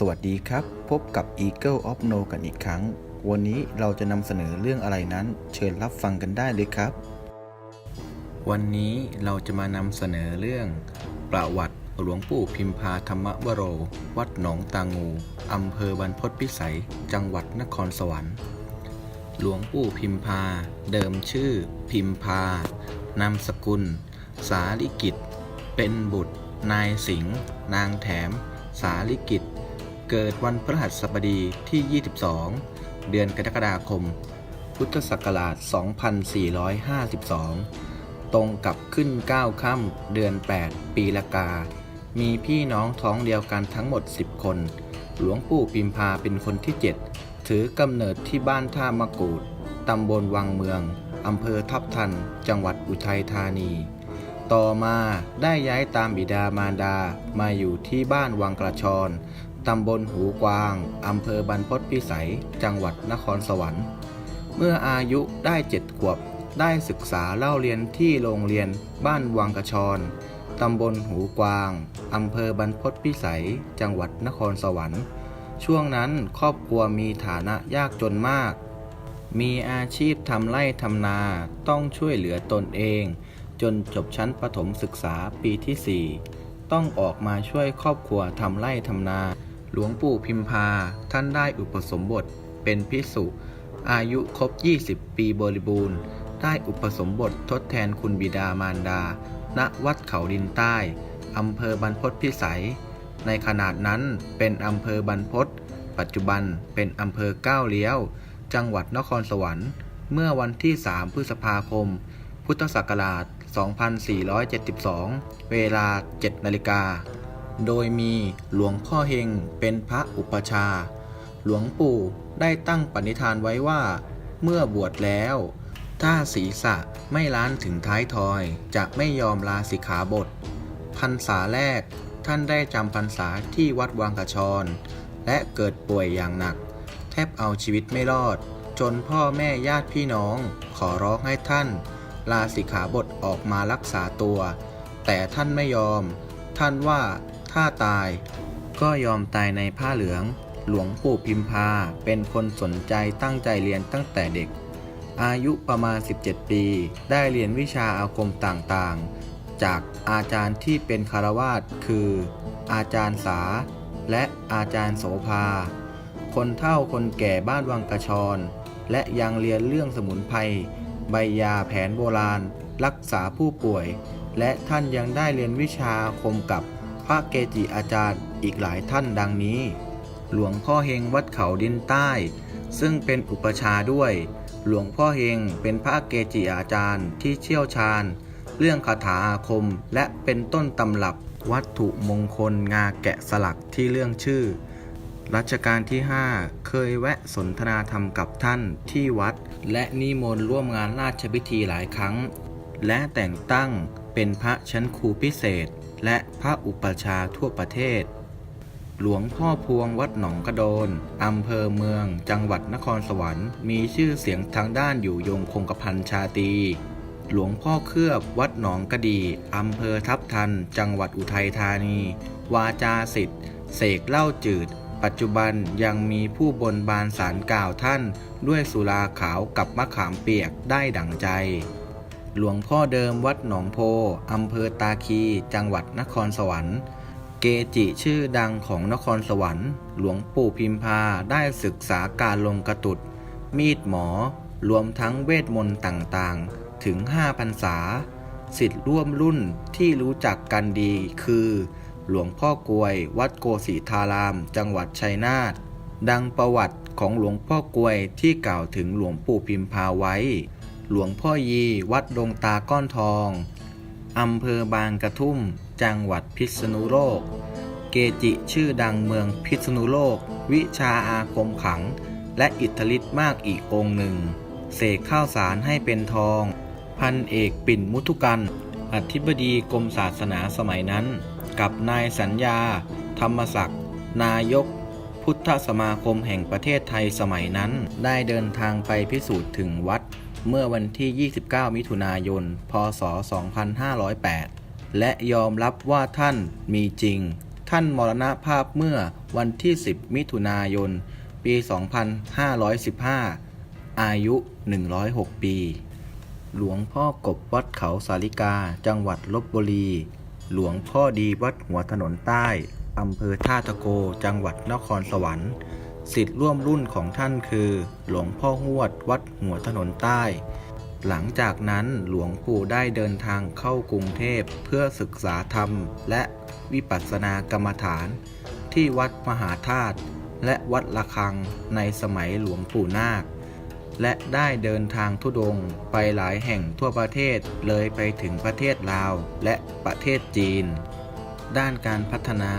สวัสดีครับ พบกับ Eagle of No กันอีกครั้ง วันนี้เราจะนำเสนอเรื่องอะไรนั้น เชิญรับฟังกันได้เลยครับ วันนี้เราจะมานำเสนอเรื่อง ประวัติหลวงปู่พิมพาธรรมวโร วัดหนองตางูอำเภอบรรพตพิสัย จังหวัดนครสวรรค์ หลวงปู่พิมพา เดิมชื่อ พิมพา นามสกุล สาลิกิตเป็นบุตร นายสิงห์นางแถม สาลิกิต เกิดวันพฤหัสบดีที่ 22 เดือนกรกฎาคม พุทธศักราช 2452 ตรงกับขึ้น 9 ค่ำเดือน 8 ปีละกา มีพี่น้องท้องเดียวกันทั้งหมด 10 คน หลวงปู่พิมพาเป็นคนที่ 7 ถือกำเนิดที่บ้านท่ามะกูดตำบลวังเมืองอำเภอทับทัน จังหวัดอุทัยธานี ต่อมาได้ย้ายตามบิดามารดามาอยู่ที่บ้านวังกระชอน ตำบลหูกวาง อำเภอบรรพตพิสัย จังหวัดนครสวรรค์ เมื่ออายุได้เจ็ดขวบ ได้ศึกษาเล่าเรียนที่โรงเรียนบ้านวังกระชอนตำบลหูกวาง อำเภอบรรพตพิสัย จังหวัดนครสวรรค์ ช่วงนั้นครอบครัวมีฐานะยากจนมาก มีอาชีพทำไร่ทำนา ต้องช่วยเหลือตนเอง จนจบชั้นประถมศึกษาปีที่ 4 ต้องออกมาช่วยครอบครัวทำไร่ทำนา หลวงปู่พิมพา ท่านได้อุปสมบทเป็นพิสุอายุครบ 20 ปีบริบูรณ์ ได้อุปสมบททดแทนคุณบิดามารดา ณ วัดเขาดินใต้ อำเภอบรรพตพิสัย ในขนาดนั้นเป็นอำเภอบรรพตปัจจุบันเป็นอำเภอก้าวเลี้ยว จังหวัดนครสวรรค์ เมื่อวันที่ 3 พฤษภาคม พุทธศักราช 2472 เวลา 7 นาฬิกา โดยมีหลวงพ่อเฮงเป็นพระอุปชา หลวงปู่ได้ตั้งปณิธานไว้ว่า เมื่อบวชแล้ว ถ้าศีรษะไม่ล้านถึงท้ายทอย จะไม่ยอมลาสิกขาบท พรรษาแรกท่านได้จำพรรษาที่วัดวังกระชอนและเกิดป่วยอย่างหนัก แทบเอาชีวิตไม่รอด จนพ่อแม่ญาติพี่น้อง ขอร้องให้ท่าน ลาสิกขาบทออกมารักษาตัว แต่ท่านไม่ยอม ท่านว่า ถ้าตาย ก็ยอมตายในผ้าเหลือง หลวงปู่พิมพา เป็นคนสนใจตั้งใจเรียนตั้งแต่เด็ก อายุประมาณ 17 ปี ได้เรียนวิชาอาคมต่างๆ จากอาจารย์ที่เป็นคารวาสคือ อาจารย์สา และอาจารย์โสภา คนเฒ่าคนแก่บ้านวังกระชอนและยังเรียนเรื่องสมุนไพรใบยาแผนโบราณ รักษาผู้ป่วย และท่านยังได้เรียนวิชาอาคมกับ พระเกจิอาจารย์อีกหลายท่านดังนี้ หลวงพ่อเฮงวัดเขาดินใต้ ซึ่งเป็นอุปชาด้วย หลวงพ่อเฮงเป็นพระเกจิอาจารย์ที่เชี่ยวชาญ เรื่องคาถาอาคมและเป็นต้นตำรับวัตถุมงคลงาแกะสลักที่เรื่องชื่อ รัชกาลที่ 5 เคยแวะสนทนาธรรมกับท่านที่วัด และนิมนต์ร่วมงานราชพิธีหลายครั้ง และแต่งตั้งเป็นพระชั้นครูพิเศษ และพระอุปชาทั่วประเทศ หลวงพ่อพวงวัดหนองกระโดน อำเภอเมือง จังหวัดนครสวรรค์ มีชื่อเสียงทางด้านอยู่ยงคงกระพันชาตี หลวงพ่อเคลือบวัดหนองกระดี อำเภอทับทัน จังหวัดอุทัยธานี วาจาสิทธิ์ เสกเล้าจืด ปัจจุบันยังมีผู้บนบานสารกล่าวท่าน ด้วยสุราขาวกับมะขามเปียกได้ดั่งใจ หลวงพ่อเดิมวัดหนองโพ อำเภอตาคี จังหวัดนครสวรรค์ เกจิชื่อดังของนครสวรรค์ หลวงปู่พิมพาได้ศึกษาการลงกระตุด มีดหมอ รวมทั้งเวทมนต์ต่างๆ ถึง5พรรษา สิทธิ์ร่วมรุ่นที่รู้จักกันดีคือ หลวงพ่อกลวย วัดโกสีธาราม จังหวัดชัยนาท ดังประวัติของหลวงพ่อกลวยที่กล่าวถึงหลวงปู่พิมพาไว้ หลวงพ่อยีวัดดงตาก้อนทองอำเภอบางกระทุ่ม จังหวัดพิษณุโลก เกจิชื่อดังเมืองพิษณุโลก วิชาอาคมขัง และอิทธิฤทธิ์มากอีกองหนึ่ง เสกข้าวสารให้เป็นทอง พันเอกปิ่นมุทุกันอธิบดีกรมศาสนาสมัยนั้น กับนายสัญญา ธรรมศักดิ์ นายก พุทธสมาคมแห่งประเทศไทยสมัยนั้น ได้เดินทางไปพิสูจน์ถึงวัด เมื่อวันที่ 29 มิถุนายน พศ 2508 และยอมรับว่าท่านมีจริง ท่านมรณภาพเมื่อวันที่ 10 มิถุนายน ปี 2515 อายุ 106 ปี หลวงพ่อกบวัดเขาสาลิกา จังหวัดลบบุรี หลวงพ่อดีวัดหัวถนนใต้ อำเภอท่าตะโก จังหวัดนครสวรรค์ สิทธิ์ร่วมรุ่นของท่านคือ หลวงพ่อหวดวัดหัวถนนใต้ หลังจากนั้นหลวงปู่ได้เดินทางเข้ากรุงเทพเพื่อศึกษาธรรม และวิปัสสนากรรมฐาน ที่วัดมหาธาตุและวัดละคังในสมัยหลวงปู่นาค และได้เดินทางทุดงไปหลายแห่งทั่วประเทศเลยไปถึงประเทศลาวและประเทศจีน ด้านการพัฒนา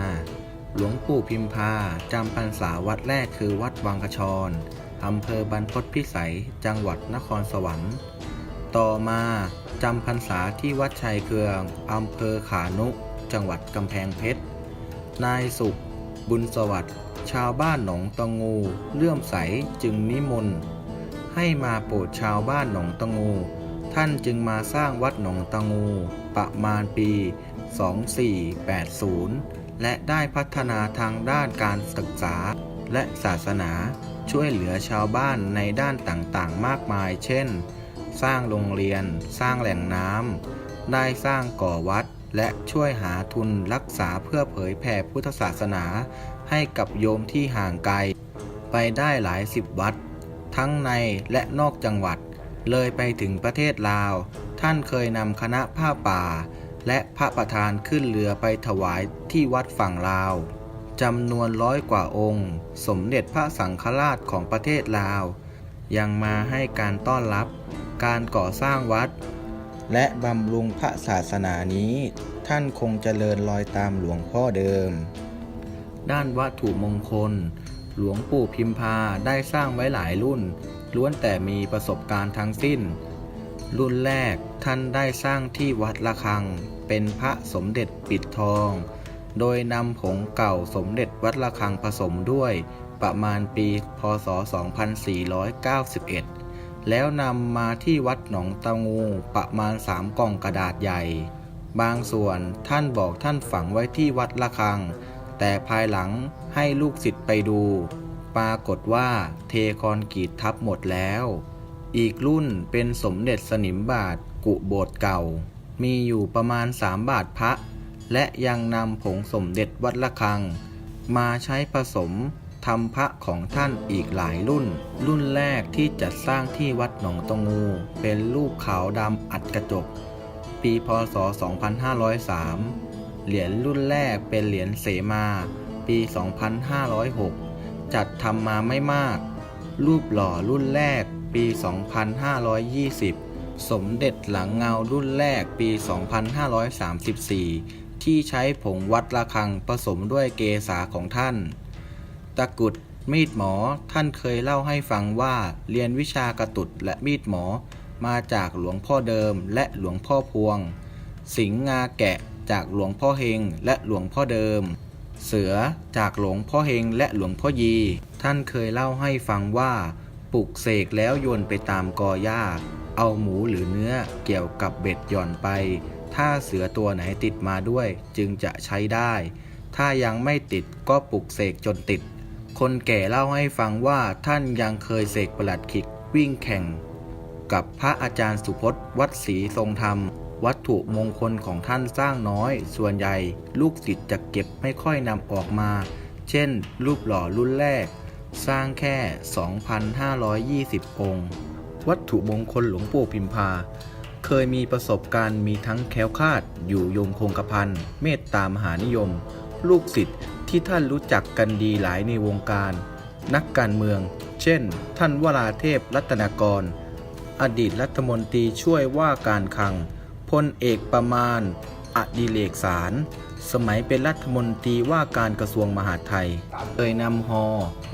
หลวงปู่พิมพาจำพรรษาวัดแรกคือวัดวังกระชรอำเภอบรรพตพิสัย จังหวัดนครสวรรค์ ต่อมาจำพรรษาที่วัดชัยเคืองอำเภอขานุจังหวัดกำแพงเพชร นายสุข บุญสวัสดิ์ ชาวบ้านหนองตะงู เลื่อมใสจึงนิมนต์ ให้มาโปรดชาวบ้านหนองตะงู ท่านจึงมาสร้างวัดหนองตะงู ประมาณปี 2480 และได้พัฒนาทางด้านการศึกษา และศาสนาช่วยเหลือชาวบ้านในด้านต่างๆ มากมาย เช่น สร้างโรงเรียน สร้างแหล่งน้ำ ได้สร้างก่อวัด และช่วยหาทุนรักษาเพื่อเผยแผ่พุทธศาสนา ให้กับโยมที่ห่างไกล ไปได้หลายสิบวัด ทั้งในและนอกจังหวัด เลยไปถึงประเทศลาว ท่านเคยนำคณะผ้าป่า และพระประธานขึ้นเรือไปถวายที่วัดฝั่งลาวจำนวนร้อยกว่าองค์ สมเด็จพระสังฆราชของประเทศลาว ยังมาให้การต้อนรับ การก่อสร้างวัด และบำรุงพระศาสนานี้ ท่านคงเจริญรอยตามหลวงพ่อเดิม ด้านวัตถุมงคล หลวงปู่พิมพาได้สร้างไว้หลายรุ่น ล้วนแต่มีประสบการณ์ทั้งสิ้น รุ่นแรกท่านได้สร้างที่วัดละคัง เป็นพระสมเด็จปิดทอง โดยนำผงเก่าสมเด็จวัดละคังผสมด้วยประมาณปี พศ 2491 แล้วนำมาที่วัดหนองตะงูประมาณสามกล่องกระดาษใหญ่ บางส่วนท่านบอกท่านฝังไว้ที่วัดละคัง แต่ภายหลังให้ลูกศิษย์ไปดู ปรากฏว่าเทคอนกรีตทับหมดแล้ว อีกรุ่นเป็นสมเด็จสนิมบาทกุโบสถ์เก่า มีอยู่ประมาณ 3 บาทพระ และยังนำผงสมเด็จวัดละคัง มาใช้ผสมทำพระของท่านอีกหลายรุ่น รุ่นแรกที่จัดสร้างที่วัดหนองตงู เป็นรูปขาวดำอัดกระจก ปีพศ 2503 เหรียญรุ่นแรกเป็นเหรียญเสมา ปี 2506 จัดทำมาไม่มาก รูปหล่อรุ่นแรกปี 2520 สมเด็จหลังเงารุ่นแรกปี 2534 ที่ใช้ผงวัดระฆังผสมด้วยเกษาของท่าน ตะกุดมีดหมอท่านเคยเล่าให้ฟังว่าเรียนวิชากระตุดและมีดหมอมาจากหลวงพ่อเดิมและหลวงพ่อพวง สิงห์งาแกะจากหลวงพ่อเฮงและหลวงพ่อเดิม เสือจากหลวงพ่อเฮงและหลวงพ่อยี ท่านเคยเล่าให้ฟังว่า ปลุกเสกแล้วโยนไปตามกอหญ้า เอาหมูหรือเนื้อเกี่ยวกับเบ็ดหย่อนไป ถ้าเสือตัวไหนติดมาด้วยจึงจะใช้ได้ ถ้ายังไม่ติดก็ปลุกเสกจนติด คนแก่เล่าให้ฟังว่าท่านยังเคยเสกประหลัดขิกวิ่งแข่ง กับพระอาจารย์สุพจน์วัดศรีทรงธรรม วัตถุมงคลของท่านสร้างน้อย ส่วนใหญ่ ลูกศิษย์จะเก็บไม่ค่อยนำออกมา เช่น รูปหล่อรุ่นแรก สร้างแค่ 2,520 องค์ วัตถุมงคลหลวงปู่พิมพา เคยมีประสบการณ์มีทั้งแคล้วคาด อยู่ยงคงกระพัน เมตตามหานิยม ลูกศิษย์ที่ท่านรู้จักกันดีหลายในวงการ นักการเมือง เช่น ท่านวราเทพรัตนากร อดีตรัฐมนตรีช่วยว่าการคลังพลเอกประมาณ อดิเลกสาร สมัยเป็นรัฐมนตรีว่าการกระทรวงมหาดไทยเอ่ยนำฮอ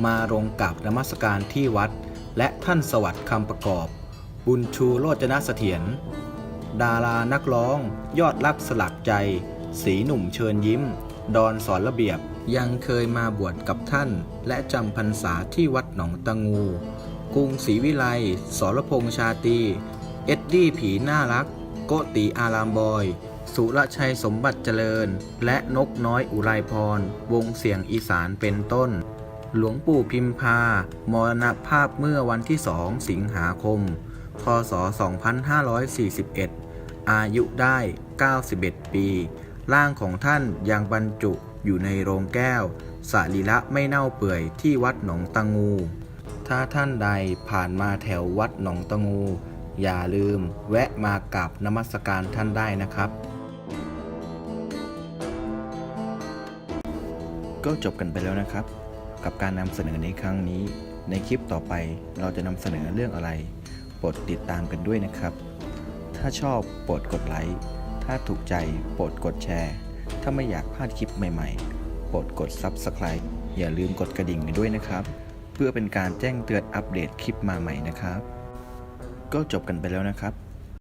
มาลงกับนมัสการที่วัด และท่านสวัสดิ์คำประกอบ บุญชูโรจนะเสถียรดารานักร้อง ยอดรักสลักใจ สีหนุ่มเชิญยิ้ม ดอนสอนระเบียบ ยังเคยมาบวชกับท่าน และจำพรรษาที่วัดหนองตะงู กรุงศรีวิไลสรพงษ์ชาตี เอ็ดดี้ผีน่ารัก โกติอารามบอย สุรชัยสมบัติเจริญ และนกน้อยอุไรพร วงเสียงอีสานเป็นต้น หลวงปู่พิมพา มรณภาพเมื่อวันที่2สิงหาคม พศ 2541 อายุได้ 91 ปี ร่างของท่านยังบรรจุอยู่ในโรงแก้วสรีระไม่เน่าเปื่อยที่วัดหนองตะงู ถ้าท่านใดผ่านมาแถววัดหนองตะงู อย่าลืมแวะมากราบนมัสการท่านได้นะครับ ก็จบกันไปแล้วนะครับ กับการนำเสนอในครั้งนี้ ในคลิปต่อไปเราจะนำเสนอเรื่องอะไรโปรดติดตามกันด้วยนะครับ ถ้าชอบโปรดกดไลค์ถ้าถูกใจโปรดกดแชร์ ถ้าไม่อยากพลาดคลิปใหม่ๆโปรดกด Subscribe อย่าลืมกดกระดิ่งกันด้วยนะครับ เพื่อเป็นการแจ้งเตือนอัปเดตคลิปมาใหม่นะครับ ก็จบกันไปแล้วนะครับ